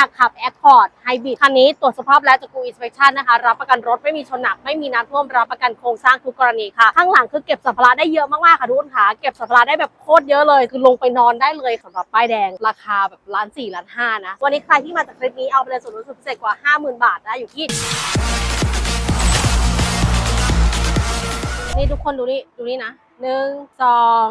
อยากขับ Accord Hybrid คันนี้ตรวจสภาพแล้วจาก Go Inspection นะคะ รับประกันรถไม่มีชนหนัก ไม่มีน้ำท่วมรับประกันโครงสร้างทุกกรณีค่ะ ข้างหลังคือเก็บสัมภาระได้เยอะมากๆค่ะทุกคนค่ะ เก็บสัมภาระได้แบบโคตรเยอะเลย คือลงไปนอนได้เลยสำหรับป้ายแดง ราคาแบบล้านสี่ล้านห้านะ วันนี้ใครที่มาจากคลิปนี้เอาไปเลยส่วนลดสุดพิเศษกว่า 50,000 บาทนะอยู่ที่นี่ทุกคนดูนี่ดูนี่นะหนึ่งสอง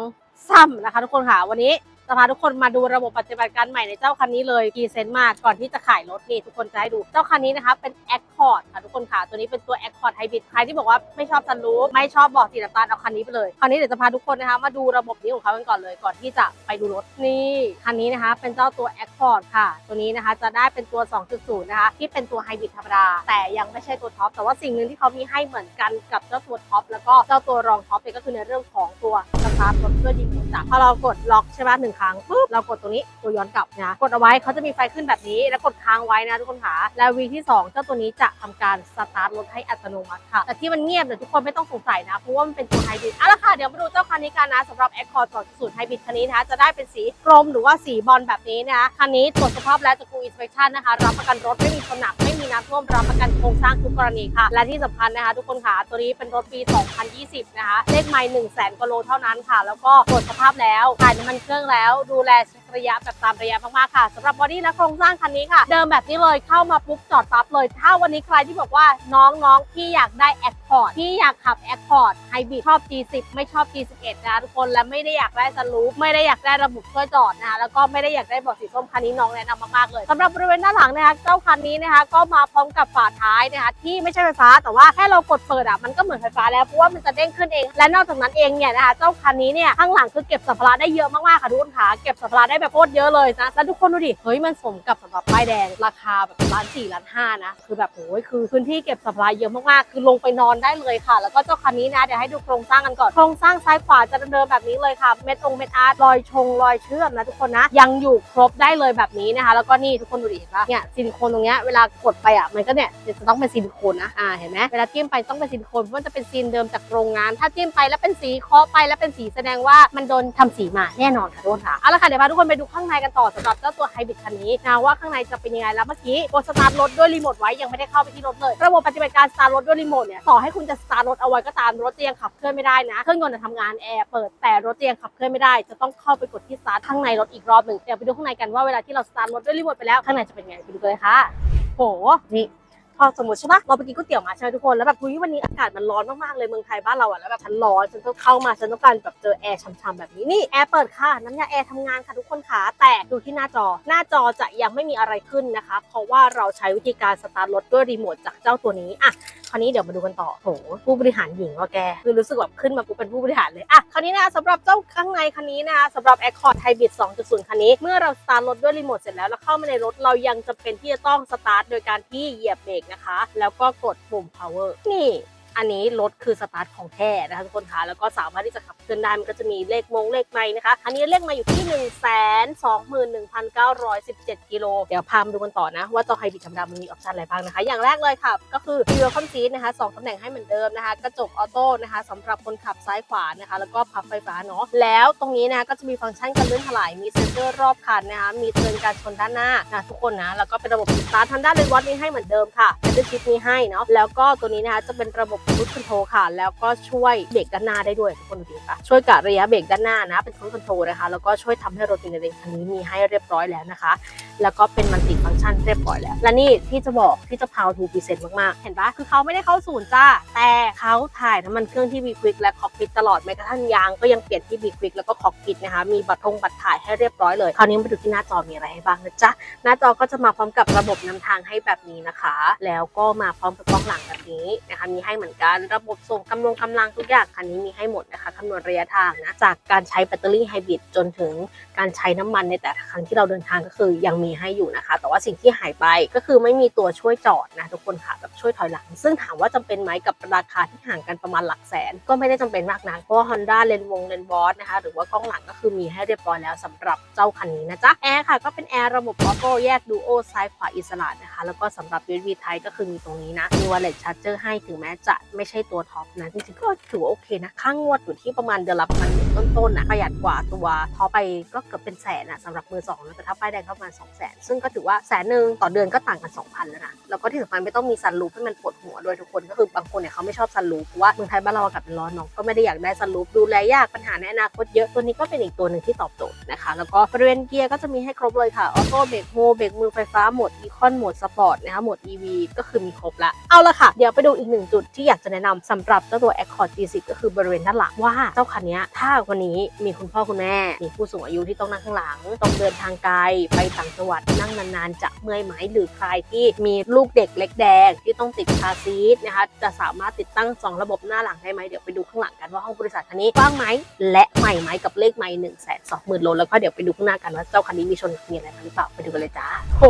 สามนะคะทุกคนค่ะวันนี้ จะพาทุกคนมาดูระบบปฏิบัติการใหม่ในเจ้าคันนี้เลยกีเซนมากก่อนที่จะขายรถนี่ทุกคนจะให้ดูเจ้าคันนี้นะคะเป็น Accord ค่ะทุกคนค่ะ ตัวนี้เป็นตัว Accord Hybrid ใครที่บอกว่าไม่ชอบซันรูฟไม่ชอบเบอกสีน้ำตาลเอาคันนี้ไปเลยคันนี้เดี๋ยวจะพาทุกคนนะคะ มาดูระบบนี้ของเขากันก่อนเลย ก่อนที่จะไปดูรถนี่คันนี้นะคะ เป็นเจ้าตัว Accord ค่ะ ตัวนี้นะคะจะได้เป็นตัว 2.0 นะคะ ที่เป็นตัวไฮบริดธรรมดา แต่ยังไม่ใช่ตัวท็อปแต่ว่าสิ่งหนึ่งที่เขามีให้เหมือนกันกับเจ้าตัวท็อปแล้วก็เจ้าตัวรองท็อปเนี่ยก็คือในเรื่องของตัวสตาร์ทรถด้วยดีโมจ้ะพอเรากดล็อกใช่ไหมหนึ่งครั้งปุ๊บเรากดตรงนี้ตัวย้อนกลับนะกดเอาไว้เขาจะมีไฟขึ้นแบบนี้แล้วกดค้างไว้นะทุกคนค่ะแล้ววีที่สองเจ้าตัวนี้จะทำการสตาร์ทรถให้อัตโนมัติค่ะ แต่ที่มันเงียบเนี่ยวทุกคนไม่ต้องสงสัยนะ เพราะว่ามันเป็นตัวไฮบริดเอาละค่ะ เดี๋ยวมาดูเจ้าคันนี้กันนะสำหรับ Accord 2.0 Hybrid คันนี้นะคะจะได้เป็นสีกรมหรือว่าสีบอลแบบนี้นะคะคันนี้ตรวจสภาพแล้วจาก Go Inspection นะคะรับประกันรถไม่มีชนหนักไม่มีน้ำท่วมรับประกันโครงสร้างทุกกรณีค่ะ และที่สำคัญนะคะทุกคนค่ะตัวนี้เป็นรถปี 2020 นะคะเลขไมล์1 0 0 0 0 0กว่าโลเท่านั้นค่ะ แล้วก็ตรวจสภาพแล้วถ่ายน้ำมันเครื่องแล้วดูแลเช็คระยะแบบตามระยะมากๆค่ะสำหรับบอดี้และโครงสร้างคันนี้ค่ะ เดิมแบบนี้เลยเข้ามาปุ๊บจอดปั๊บเลย ถ้าวันนี้ใครที่บอกว่าน้องๆที่อยากได้แอค Accord ที่อยากขับ Accord Hybrid ชอบ G10 ไม่ชอบ G11 นะคะทุกคนและไม่ได้อยากได้สลูปไม่ได้อยากได้ระบบช่วยจอดนะคะแล้วก็ไม่ได้อยากได้เบาะสีส้มคันนี้น้องแนะนำมากๆเลยสำหรับบริเวณด้านหลังนะคะเจ้าคันนี้นะคะก็มาพร้อมกับฝาท้ายนะคะที่ไม่ใช่ไฟฟ้าแต่ว่าแค่เรากดเปิดอะมันก็เหมือนไฟฟ้าแล้วเพราะว่ามันจะเด้งขึ้นเอง และนอกจากนั้นเองเนี่ยนะคะเจ้าคันนี้เนี่ยข้างหลังคือเก็บสัมภาระได้เยอะมากๆค่ะทุกคนค่ะเก็บสัมภาระได้แบบโคตรเยอะเลยนะแล้วทุกคนดูดิเฮ้ยมันสมกับสำหรับป้ายแดงราคาแบบล้านสี่ล้านห้านะคือแบบโอ้ยคือพื้นที่เก็บสัมภาระเยอะมากๆคือลงไปนอนได้เลยค่ะ แล้วก็เจ้าคันนี้นะเดี๋ยวให้ดูโครงสร้างกันก่อนโครงสร้างซ้ายขวาจะเดิมแบบนี้เลยค่ะเม็ดองเม็ดอาร์ตรอยชงรอยเชื่อมนะทุกคนนะยังอยู่ครบได้เลยแบบนี้นะคะ แล้วก็นี่ทุกคนดูดิเห็นปะเนี่ยซิลิโคนตรงเนี้ยเวลากดไปอะมันก็เนี่ยจะต้องเป็นซิลิโคนนะอ่าเห็นไหมเวลาจิ้มไปต้องเป็นซิลิโคนเพราะมันจะเป็นซีนเดิมจากโรงงาน ถ้าจิ้มไปแล้วเป็นสีเคาะไปแล้วเป็นสีแสดงว่ามันโดนทำสีมาแน่นอนค่ะทุกคนค่ะเอาละค่ะเดี๋ยวพาทุกคนไปดูข้างในกันต่อสำหรับเจ้าตัวไฮบริดคันนี้นะว่าข้างในจะเป็นยังไงแล้วเมื่อกี้กดสตาร์ทรถด้วยรีโมทไว้ยังไม่ได้เข้าไปที่รถเลย ระบบปฏิบัติการสตาร์ทรถด้วยรีโมทเนี่ยต่อให้คุณจะสตาร์ทรถเอาไว้ก็ตามรถจะยังขับเคลื่อนไม่ได้นะเครื่องยนต์จะทำงานแอร์เปิดแต่รถจะยังขับเคลื่อนไม่ได้ จะต้องเข้าไปกดที่สตาร์ทข้างในรถอีกรอบหนึ่งเดี๋ยวไปดูข้างในกันว่าเวลาที่เราสตาร์ทรถด้วยรีโมทไปแล้วข้างในจะเป็นไงไปดูกันเลยค่ะโหนี่ พอสมมติใช่ปะเราไปกินก๋วยเตี๋ยวมาใช่ไหมทุกคนแล้วแบบคุยวันนี้อากาศมันร้อนมากๆเลยเมืองไทยบ้านเราอะแล้วแบบฉันร้อนฉันต้องเข้ามาฉันต้องการแบบเจอแอร์ช่ำๆแบบนี้นี่แอร์เปิดค่ะน้ำยาแอร์ทำงานค่ะทุกคนค่ะแต่ดูที่หน้าจอ หน้าจอจะยังไม่มีอะไรขึ้นนะคะ เพราะว่าเราใช้วิธีการสตาร์ทรถด้วยรีโมทจากเจ้าตัวนี้อะคราวนี้เดี๋ยวมาดูกันต่อโหผู้บริหารหญิงว่าแกคือรู้สึกแบบขึ้นมาปุ๊บเป็นผู้บริหารเลยอะคราวนี้นะสำหรับเจ้าข้างในคันนี้นะคะสำหรับ Accord Hybrid 2.0 คันนี้ เมื่อเราสตาร์ทรถด้วยรีโมทเสร็จแล้วแล้วเข้ามาในรถเรายังจำเป็นที่จะต้องสตาร์ทโดยการที่เหยียบเบรกนะคะ แล้วก็กดปุ่ม power นี่ อันนี้รถคือสตาร์ทของแท้นะคะทุกคนคะแล้วก็สามารถที่จะขับเคลื่อนได้มันก็จะมีเลขมงเลขไม้นะคะ อันนี้เลขมาอยู่ที่ 1 2 1 9 1 7 กิโล เดี๋ยวพามาดูกันต่อนะ ว่าจอไฮบริดธรรมดามันมีออปชันอะไรบ้างนะคะ อย่างแรกเลยค่ะ ก็คือ d u a l c o m seat นะคะสองตำแหน่งให้เหมือนเดิมนะคะ กระจกออโต้นะคะสำหรับคนขับซ้ายขวานะคะ แล้วก็พับไฟฟ้าเนาะแล้วตรงนี้นะคะก็จะมีฟังก์ชันการลื่นถลายมีเซ็นเซอร์รอบคันนะคะมีเตือนการชนด้านหน้านะทุกคนนะแล้วก็เป็นระบบสตาร์ททางด้านเลนวอตมีให้เหมือนเดิมค่ะเป็นชิปมีให้เนาะแล้วก็ตัวนี้นะคะจะเป็นระบบรู c คอนโทรค่ะ แล้วก็ช่วยเบรกด้านหน้าได้ด้วยทุกคนดูดิค่ะช่วยกะระยะเบรกด้านหน้านะ เป็นคอนโทรนะคะ แล้วก็ช่วยทำให้รถอยู่ในเลนคันนี้มีให้เรียบร้อยแล้วนะคะ แล้วก็เป็นมันติฟังก์ชันเรียบร้อยแล้ว และนี่ที่จะบอกที่จะพาวทูพรีเซนต์มากๆ เห็นปะคือเขาไม่ได้เข้าศูนย์จ้า แต่เขาถ่ายน้ำมันเครื่องที่บีควิกและคอกพิทตลอดแม้กระทั่งยางก็ยังเปลี่ยนที่บีควิกแล้วก็คอกพิทนะคะ มีบัตรทงบัตรถ่ายให้เรียบร้อยเลย คราวนี้มาดูที่หน้าจอมีอะไรให้บ้างนะจ๊ะ หน้าจอก็จะมาพร้อมกับระบบนำทางให้แบบนี้นะคะ แล้วก็มาพร้อมกับกล้องหลังแบบนี้นะคะ มีให้เหมือนกันระบบส่งกำลังกำลังทุกอย่างคันนี้มีให้หมดนะคะคำนวณระยะทางนะจากการใช้แบตเตอรี่ไฮบริดจนถึงการใช้น้ำมันในแต่ละครั้งที่เราเดินทางก็คือยังมีให้อยู่นะคะ แต่ว่าสิ่งที่หายไปก็คือไม่มีตัวช่วยจอดนะทุกคนค่ะแบบช่วยถอยหลัง ซึ่งถามว่าจำเป็นไหมกับราคาที่ห่างกันประมาณหลักแสน ก็ไม่ได้จำเป็นมากนักเพราะว่า Honda เลนวงเลนบอสนะคะหรือว่ากล้องหลังก็คือมีให้เรียบร้อยแล้วสำหรับเจ้าคันนี้นะจ๊ะแอร์ค่ะก็เป็นแอร์ระบบออโต้แยกดูโอซ้ายขวาอิสระนะคะแล้วก็สำหรับ USB Type ก็คือมีตรงนี้นะมี Wireless Charger ให้ถึงแม้จะไม่ใช่ตัวท็อปนะจริงๆก็ถือว่าโอเคนะค่างวดอยู่ที่ประมาณเดือนละประมาณต้นๆนะประหยัดกว่าตัวท็อปไปก็เกือบเป็นแสนนะสำหรับมือสองนะแต่ถ้าป้ายแดงก็ประมาณสองแสนซึ่งก็ถือว่าแสนหนึ่งต่อเดือนก็ต่างกัน2,000แล้วนะแล้วก็ที่สำคัญไม่ต้องมีซันรูฟให้มันปวดหัวด้วยทุกคนก็คือบางคนเนี่ยเขาไม่ชอบซันรูฟเพราะว่าเมืองไทยบ้านเราอากาศมันร้อนเนาะก็ไม่ได้อยากได้ซันรูฟดูแลยากปัญหาในอนาคตเยอะตัวนี้ก็เป็นอีกตัวหนึ่งที่ตอบโจทย์นะคะแล้วก็บริเวณเกียร์ก็จะมีให้ครบเลยค่ะออโต้เบรกโฮเบรกมือไฟฟ้าหมดอีคอนโหมดสปอร์ตนะคะหมด EV ก็คือมีครบละเอาละค่ะเดี๋ยวไปดูอีกหนึ่งจุดที่อยากจะแนะนำสำหรับเจ้าตัว Accord G10 ก็คือบริเวณด้านหลังว่าเจ้าคันนี้ถ้าวันนี้มีคุณพ่อคุณแม่ มีผู้สูงอายุที่ต้องนั่งข้างหลัง ต้องเดินทางไกลไปต่างจังหวัดนั่งนานๆ จะเมื่อยไหมหรือใครที่มีลูกเด็กเล็กแดงที่ต้องติดคารซีทนะคะจะสามารถติดตั้ง 2 ระบบหน้าหลังได้ไหมเดี๋ยวไปดูข้างหลังกันว่าห้องบริษัทคันนี้กว้างไหมและใหม่ไหมกับเลขไม่หนึ่งแสนสองหมื่นโลแล้วก็เดี๋ยวไปดูข้างหน้ากันว่าเจ้าคันนี้มีชนมีอะไรมาหรือเปล่าไปดูกันเลยจ้าโห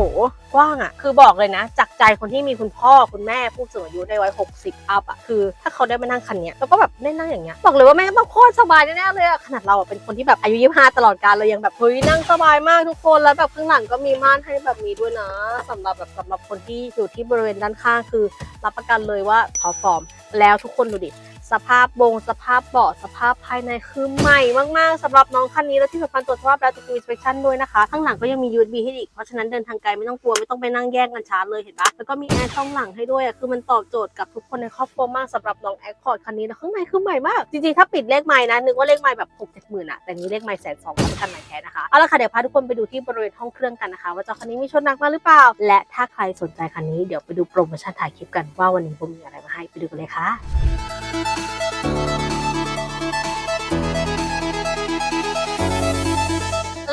กว้างอะคือบอกเลยนะจาก ใจคนที่มีคุณพ่อคุณแม่ผู้สูงอายุในวัยหกสิบอัพอะคือถ้าเขาได้มานั่งคันเนี้ยแล้วก็แบบได้นั่งอย่างเงี้ยบอกเลยว่าแม่ต้องโคตรสบายแน่ๆเลยอะขนาดเราอะเป็นคนที่แบบอายุ 25 ตลอดกาลเรายังแบบเฮ้ยนั่งสบายมากทุกคนแล้วแบบข้างหลังก็มีม่านให้แบบนี้ด้วยนะสำหรับแบบสำหรับคนที่อยู่ที่บริเวณด้านข้างคือ รับประกันเลยว่าขอฟอร์มแล้วทุกคนดูดิ สภาพบงสภาพเบาะสภาพภายในคือใหม่มากๆสำหรับน้องคันนี้แล้วที่สำคัญตรวจสภาพแล้วจะมี inspection ด้วยนะคะ ข้างหลังก็ยังมี USB ให้อีก เพราะฉะนั้นเดินทางไกลไม่ต้องกลัว ไม่ต้องไปนั่งแย่งกันชาร์จเลยเห็นปะแล้วก็มีแอร์ช่องหลังให้ด้วยอะคือมันตอบโจทย์กับทุกคนในครอบครัวมากสำหรับน้อง Accord คันนี้แล้วข้างในคือใหม่มาก จริงๆ ถ้าปิดเลขใหม่นะนึกว่าเลขใหม่แบบหกเจ็ดหมื่นอะแต่นี้เลขใหม่แสนสองรับประกันใหม่แท้นะคะเอาละค่ะเดี๋ยวพาทุกคนไปดูที่บริเวณห้องเครื่องกันนะคะว่าเจ้าคันนี้มีชนหนักมาหรือเปล่า และถ้าใครสนใจคันนี้เดี๋ยวไปดูโปรโมชั่นถ่ายคลิปกันว่าวันนี้ผมมีอะไรมาให้ไปดูกันเลยค่ะ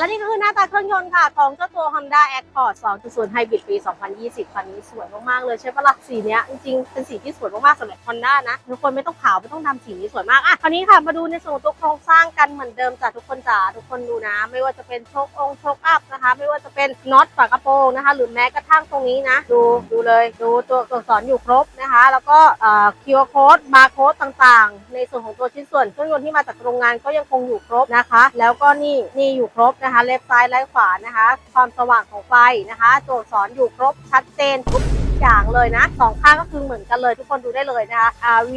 และนี่ก็คือหน้าตาเครื่องยนต์ค่ะ ของเจ้าตัว Honda Accord 2.0 Hybrid ปี 2020 คันนี้สวยมาก ๆ เลยใช่ปะล่ะสีเนี้ยจริง ๆ เป็นสีที่สวยมาก ๆสำหรับ Honda นะทุกคนไม่ต้องขาว ไม่ต้องดำสีนี้สวยมาก อะคราวนี้ค่ะ มาดูในส่วนของตัวโครงสร้างกันเหมือนเดิมจ้ะทุกคนจ๋าทุกคนดูนะ ไม่ว่าจะเป็นโชคองโชคอัพนะคะ ไม่ว่าจะเป็นน็อตฝากระโปรงนะคะ หรือแม้กระทั่งตรงนี้นะ ดูดูเลยดูตัวตัวอักษรอยู่ครบนะคะ แล้วก็เอ่อ QR code barcode ต่างๆ ในส่วนของตัวชิ้นส่วนเครื่องยนต์ที่มาจากโรงงานก็ยังคงอยู่ครบนะคะ แล้วก็นี่นี่อยู่ครบนะคะเลฟซ้ายไละขวานะคะ ความสว่างของไฟนะคะ ตัวอักษรอยู่ครบชัดเจนทุก อย่างเลยนะสองข้างก็คือเหมือนกันเลย ทุกคนดูได้เลยนะคะ V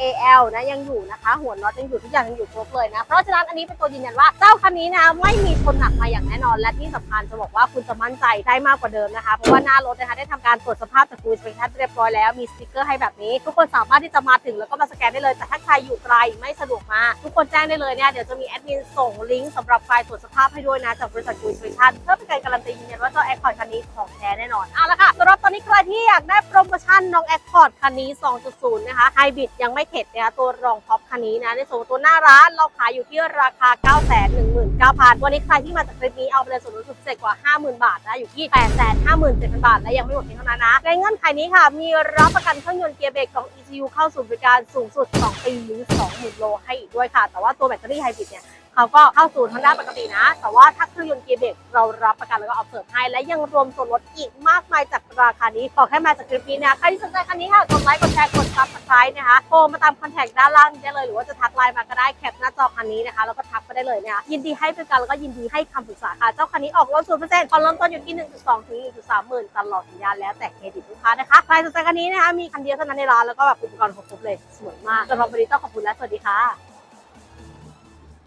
A L นะยังอยู่นะคะ หัวน็อตยังอยู่ทุกอย่างยังอยู่ครบเลยนะ เพราะฉะนั้นอันนี้เป็นตัวยืนยันว่าเจ้าคันนี้นะไม่มีชนหนักมาอย่างแน่นอน และที่สำคัญจะบอกว่าคุณจะมั่นใจได้มากกว่าเดิมนะคะ เพราะว่าหน้ารถนะคะได้ทำการตรวจสภาพจากฟูสเปคชั่นเรียบร้อยแล้วมีสติกเกอร์ให้แบบนี้ ทุกคนสามารถที่จะมาถึงแล้วก็มาสแกนได้เลยแต่ถ้าใครอยู่ไกลไม่สะดวกมา ทุกคนแจ้งได้เลยเนี่ยเดี๋ยวจะมีแอดมินส่งลิงก์สำหรับไฟล์ตรวจสภาพให้ด้วยนะจากบริษัทฟูสเปคชั่นเพื่อเป็นการการันตียืนยันว่าเจ้าแอคคอร์ดคันนี้ของแท้แน่นอนเอาละค่ะสำหรับตอนนี้ใครที่อยากได้โปรโมชั่นน้องแอคคอร์ดคันนี้ 2.0 นะคะไฮบริดยังไม่เข็ดนะคะตัวรองท็อปคันนี้นะ ในส่วนตัวหน้าร้านเราขายอยู่ที่ราคา 9 1 9 0 0 0 วันนี้ใครที่มาจากคลิปนี้เอาไปเลยส่วนลดสุดพิเศษกว่า 50,000 บาทนะอยู่ที่ 8 5 7 0 0 0 บาท และยังไม่หมดเพียงเท่านั้นนะ ในเงื่อนไขนี้ค่ะ มีรับประกันเครื่องยนต์เกียร์เบรกของ ECU เข้าสู่บริการสูงสุด 2 ปีหรือ 20,000 โลให้อีกด้วยค่ะ แต่ว่าตัวแบตเตอรี่ไฮบริดเนี่ย เขาก็เข้าศูนย์ทางด้านปกตินะ แต่ว่าถ้าเครื่องยนต์เกียร์เบรกเรารับประกันแล้วก็เอาเสิร์ฟให้ และยังรวมส่วนลดอีกมากมายจากราคานี้ขอแค่มาจากคลิปนี้นะใครที่สนใจคันนี้ค่ะกดไลค์กดแชร์กดซับสไครต์นะคะโทรมาตามคอนแทคด้านล่างได้เลยหรือว่าจะทักไลน์มาก็ได้แคปหน้าจอคันนี้นะคะแล้วก็ทักมาได้เลยนะคะยินดีให้บริการแล้วก็ยินดีให้คำปรึกษาค่ะเจ้าคันนี้ออกรถศูนย์เปอร์เซ็นต์ผ่อนเริ่มต้นอยู่ที่1.2ถึง1.3หมื่นตลอดสัญญาแล้วแต่เครดิตลูกค้านะคะใครสนใจคันนี้นะคะมีคันเดียวเท่านั้นในร้านแล้วก็แบบอุปกรณ์ครบเลยสวยมากสำหรับวันนี้ต้องขอบคุณและสวัสดีค่ะ